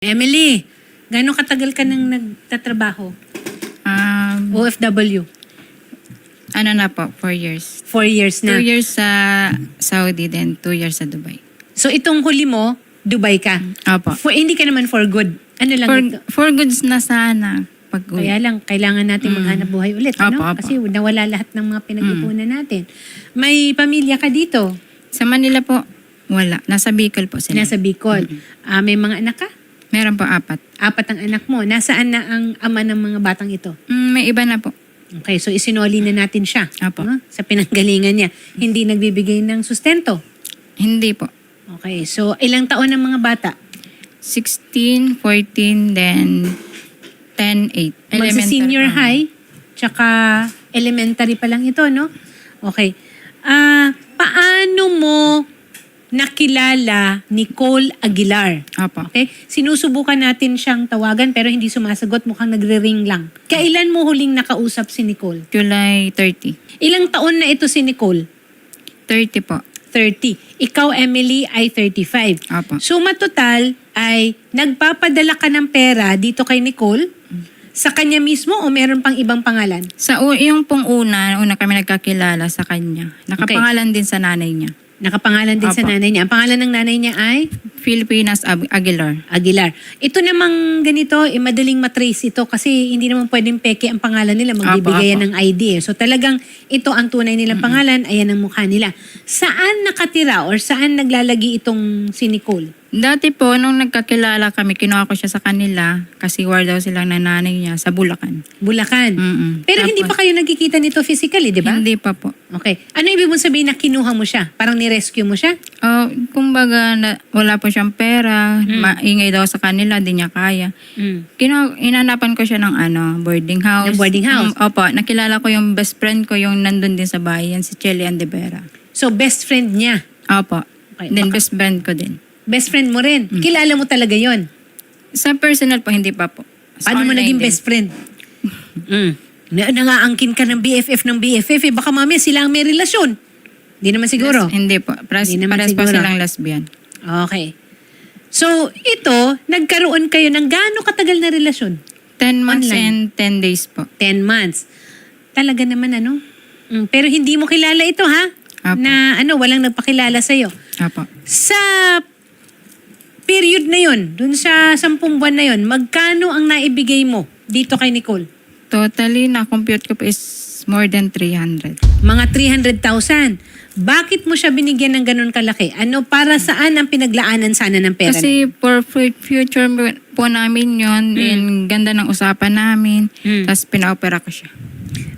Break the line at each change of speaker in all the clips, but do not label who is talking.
Emily, gano'ng katagal ka nang nagtatrabaho?
Um,
OFW?
ano na po, four years.
Four years na.
Two years sa Saudi, then two years sa Dubai.
So itong huli mo, Dubai ka.
Opo.
For, hindi ka naman for good. Ano lang
For,
ito?
for goods na sana. Pag
Kaya lang, kailangan natin maghanap buhay ulit. Ano?
Opo, opo.
Kasi nawala lahat ng mga pinag-ipunan natin. May pamilya ka dito.
Sa Manila po, wala. Nasa Bicol po sila.
Nasa Bicol. Ah, may mga anak ka?
Meron po apat.
Apat ang anak mo. Nasaan na ang ama ng mga batang ito?
Mm, may iba na po.
Okay, so isinoli na natin siya.
Apo.
no? Sa pinanggalingan niya. Hindi nagbibigay ng sustento.
Hindi po.
Okay, so ilang taon ang mga bata?
16, 14, then 10, 8.
Magsa senior
pa.
high, tsaka elementary pa lang ito, no? Okay. Ah, paano mo nakilala Nicole Aguilar?
Opo.
Okay? Sinusubukan natin siyang tawagan pero hindi sumasagot, mukhang nagre-ring lang. Kailan mo huling nakausap si Nicole?
July 30.
Ilang taon na ito si Nicole?
30 po.
30. Ikaw, Emily, ay 35.
Opo.
Suma total ay nagpapadala ka ng pera dito kay Nicole sa kanya mismo o meron pang ibang pangalan?
Sa u- yung pong una, una kami nagkakilala sa kanya. Nakapangalan din sa nanay niya.
Nakapangalan din sa
Opo.
nanay niya. Ang pangalan ng nanay niya ay
Filipinas Ab- Aguilar.
Aguilar. Ito namang ganito, eh, madaling matrace ito kasi hindi naman pwedeng peke ang pangalan nila. Magbibigay yan ng ID. eh. So talagang ito ang tunay nilang pangalan, ayan ang mukha nila. Saan nakatira or saan naglalagi itong si Nicole?
Dati po, nung nagkakilala kami, kinuha ko siya sa kanila kasi war daw silang nanay niya sa Bulacan.
Bulacan.
Mm-mm.
Pero hindi pa
Tapos,
kayo nagkikita nito physically, di ba?
Hindi pa po.
Okay. Ano ibig mong sabihin na kinuha mo siya? Parang ni-rescue mo siya?
Oh, kumbaga, na, wala po siyang pera, maingay daw sa kanila, di niya kaya.
Mm.
Kinu inanapan ko siya ng ano, boarding house.
Ng boarding house?
Mm, opo, nakilala ko yung best friend ko, yung nandun din sa bahay, yan si Chelly Andevera.
So, best friend niya.
Opo.
Okay,
Then
baka-
best friend ko din.
Best friend mo rin. Kilala mo talaga yon.
Sa personal po, hindi pa po. Sa
Paano mo
online
naging
din.
best friend? mm. Na nangaangkin ka ng BFF ng BFF eh. Baka mamaya sila ang may relasyon. Hindi naman siguro.
Hindi po. Pres,
Hindi naman
pares po
siguro.
silang lesbian.
Okay. So, ito, nagkaroon kayo ng gaano katagal na relasyon?
10 months
Online.
and 10 days po.
10 months. Talaga naman ano? Mm, pero hindi mo kilala ito ha?
Apo.
Na ano, walang nagpakilala sa'yo.
Apo.
Sa period na yon, dun sa sampung buwan na yon, magkano ang naibigay mo dito kay Nicole?
Totally, na-compute ko po is more than 300.
Mga 300,000. Bakit mo siya binigyan ng ganun kalaki? Ano, para saan ang pinaglaanan sana ng pera?
Kasi for fu- future po namin yon and ganda ng usapan namin.
Mm.
Tapos pina-opera ko siya.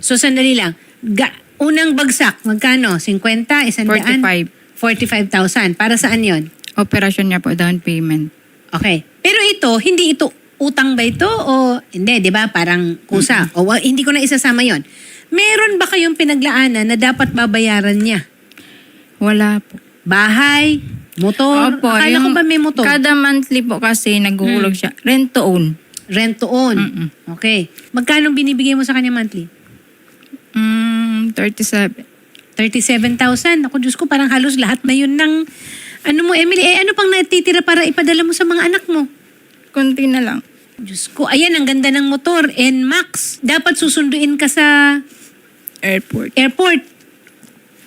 So, sandali lang. Ga- unang bagsak, magkano? 50? Isang daan?
45.
45,000. Para saan yon?
Operasyon niya po, down payment.
Okay. Pero ito, hindi ito utang ba ito o hindi, 'di ba? Parang kusa. O wa- hindi ko na isasama 'yon. Meron ba kayong pinaglaanan na dapat babayaran niya?
Wala po.
Bahay, motor?
Opo,
Akala ko
yung
ba may motor?
Kada monthly po kasi naguhulog siya. Rent to own.
Rent to own.
Mm-mm.
Okay. Magkano binibigay mo sa kanya monthly?
Mm, 37.
37,000. Ako, Diyos ko, parang halos lahat na yun ng... Ano mo, Emily? Eh, ano pang natitira para ipadala mo sa mga anak mo?
Konti na lang.
Diyos ko, ayan, ang ganda ng motor. NMAX. Dapat susunduin ka sa
Airport.
airport.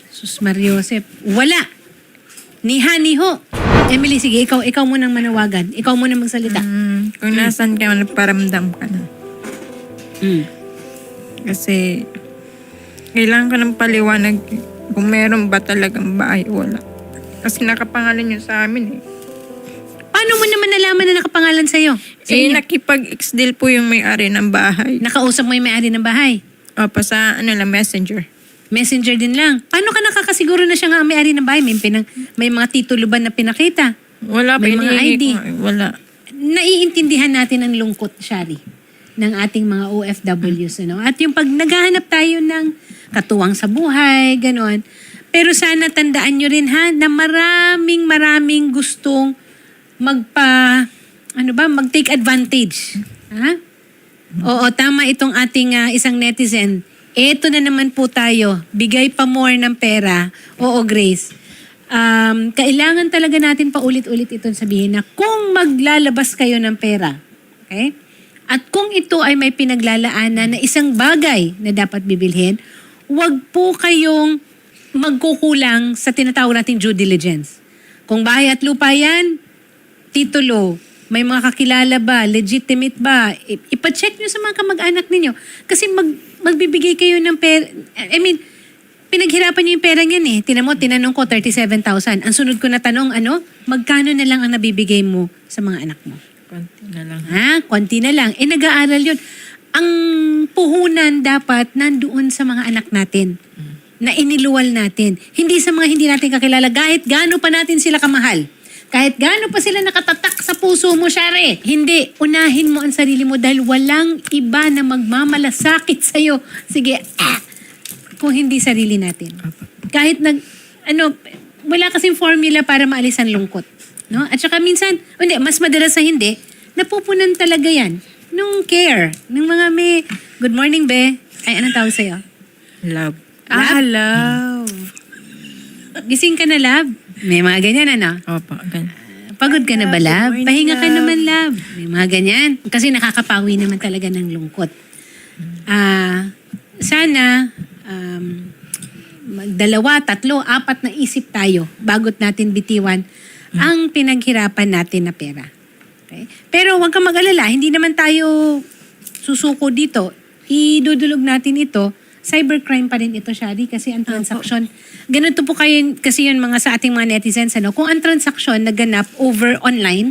Sus Mariosep. Wala. Niha, niho. Emily, sige, ikaw, ikaw munang manawagan. Ikaw munang magsalita.
Mm, kung nasan ka, paramdam ka na.
Mm.
Kasi, kailangan ka ng paliwanag kung meron ba talagang bahay o wala. Kasi nakapangalan yun sa amin eh.
Paano mo naman nalaman na nakapangalan sa'yo? Sa
eh,
inyo?
nakipag-ex-deal po yung may-ari ng bahay.
Nakausap mo yung may-ari ng bahay.
O, pa sa ano lang, messenger.
Messenger din lang. Paano ka nakakasiguro na siya nga ang may-ari ng bahay? May, pinang, may mga titulo ba na pinakita?
Wala pa,
May mga ID.
ko eh, Wala.
Naiintindihan natin ang lungkot, Shari, ng ating mga OFWs. Ano? At yung pag naghahanap tayo ng katuwang sa buhay, ganon. Pero sana tandaan nyo rin ha, na maraming maraming gustong magpa, ano ba, mag-take advantage. Ha? Oo, tama itong ating ah, isang netizen. Eto na naman po tayo, bigay pa more ng pera. Oo, Grace. um, kailangan talaga natin paulit-ulit ito sabihin na kung maglalabas kayo ng pera, okay? At kung ito ay may pinaglalaanan na isang bagay na dapat bibilhin, huwag po kayong magkukulang sa tinatawag nating due diligence. Kung bahay at lupa yan, titulo, may mga kakilala ba, legitimate ba, ipacheck nyo sa mga kamag-anak ninyo. Kasi mag, magbibigay kayo ng pera, I mean, pinaghirapan nyo yung pera niyan eh. Tinan mo, tinanong ko 37,000. Ang sunod ko na tanong, ano, magkano na lang ang nabibigay mo sa mga anak mo?
Konti na lang.
Ha? Konti na lang. Eh, nag-aaral yun. Ang puhunan dapat nandoon sa mga anak natin na iniluwal natin. Hindi sa mga hindi natin kakilala. Kahit gaano pa natin sila kamahal. Kahit gaano pa sila nakatatak sa puso mo, Shari. Hindi. Unahin mo ang sarili mo dahil walang iba na magmamalasakit sa'yo. Sige, ah, kung hindi sarili natin. Kahit nag, ano, wala kasing formula para maalis ang lungkot. No? At saka minsan, hindi, mas madalas sa hindi, napupunan talaga yan nung care. Nung mga may, good morning, be. Ay, anong tawag sa'yo?
Love.
Ah, love.
Gising ka na, lab? May mga ganyan, ano?
Opo, gan.
Pagod ka na ba,
morning,
Pahinga ka naman, lab. May mga ganyan. Kasi nakakapawi naman talaga ng lungkot. Ah, sana, um, magdalawa, tatlo, apat na isip tayo bagot natin bitiwan ang pinaghirapan natin na pera. Okay? Pero huwag kang mag-alala, hindi naman tayo susuko dito. Idudulog natin ito. Cybercrime pa rin ito, Shari, kasi ang transaction, ganito po kayo, kasi yun mga sa ating mga netizens, ano, kung ang transaction naganap over online,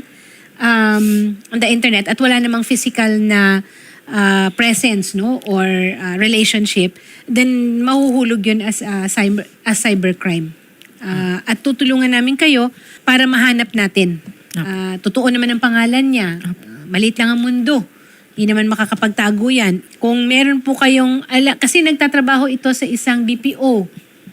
um, on the internet, at wala namang physical na uh, presence, no, or uh, relationship, then mahuhulog yun as, uh, cyber, as cybercrime. Uh, at tutulungan namin kayo para mahanap natin. Uh, totoo naman ang pangalan niya. Uh, maliit lang ang mundo. Hindi naman makakapagtago yan. Kung meron po kayong, ala, kasi nagtatrabaho ito sa isang BPO,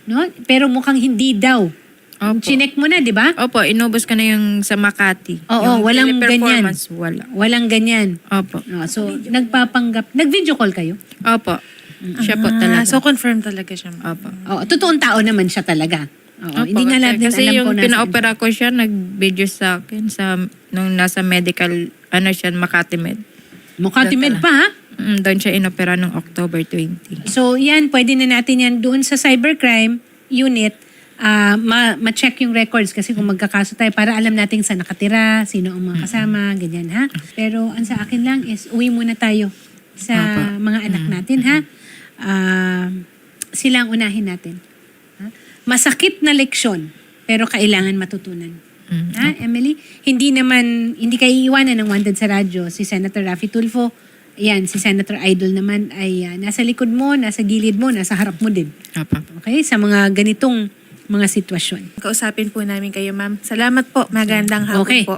no? Pero mukhang hindi daw.
Opo.
Chinek mo na, di ba?
Opo, inubos ko na yung sa Makati.
Oo,
yung
walang ganyan.
wala.
Walang ganyan.
Opo.
No, so, nagpapanggap. Nag-video call kayo?
Opo. Siya po
Ah,
talaga.
so confirm talaga siya.
Opo.
Oo, totoong tao naman siya talaga. Oo,
Opo,
hindi nga natin
kasi
alam
yung
nasa-
pina-opera ko siya, nag-video sa akin sa, nung nasa medical, ano siya, Makati Med.
Makati Med pa, ha?
Mm, doon siya inopera nung October 20.
So, yan, pwede na natin yan doon sa cybercrime unit, ah, ma- ma-check yung records kasi kung magkakaso tayo para alam natin saan nakatira, sino ang mga kasama, ganyan ha. Pero ang sa akin lang is uwi muna tayo sa mga anak natin ha. Ah, sila ang unahin natin. Ha? Masakit na leksyon, pero kailangan matutunan.
Mm.
Ha, Emily? Hindi naman, hindi kayo iiwanan ng Wanted sa radyo. Si Senator Raffy Tulfo, yan, si Senator Idol naman ay ah, nasa likod mo, nasa gilid mo, nasa harap mo din.
Opo.
Okay? Sa mga ganitong mga sitwasyon.
Kausapin po namin kayo, ma'am. Salamat po. Magandang hapon
Okay.
po.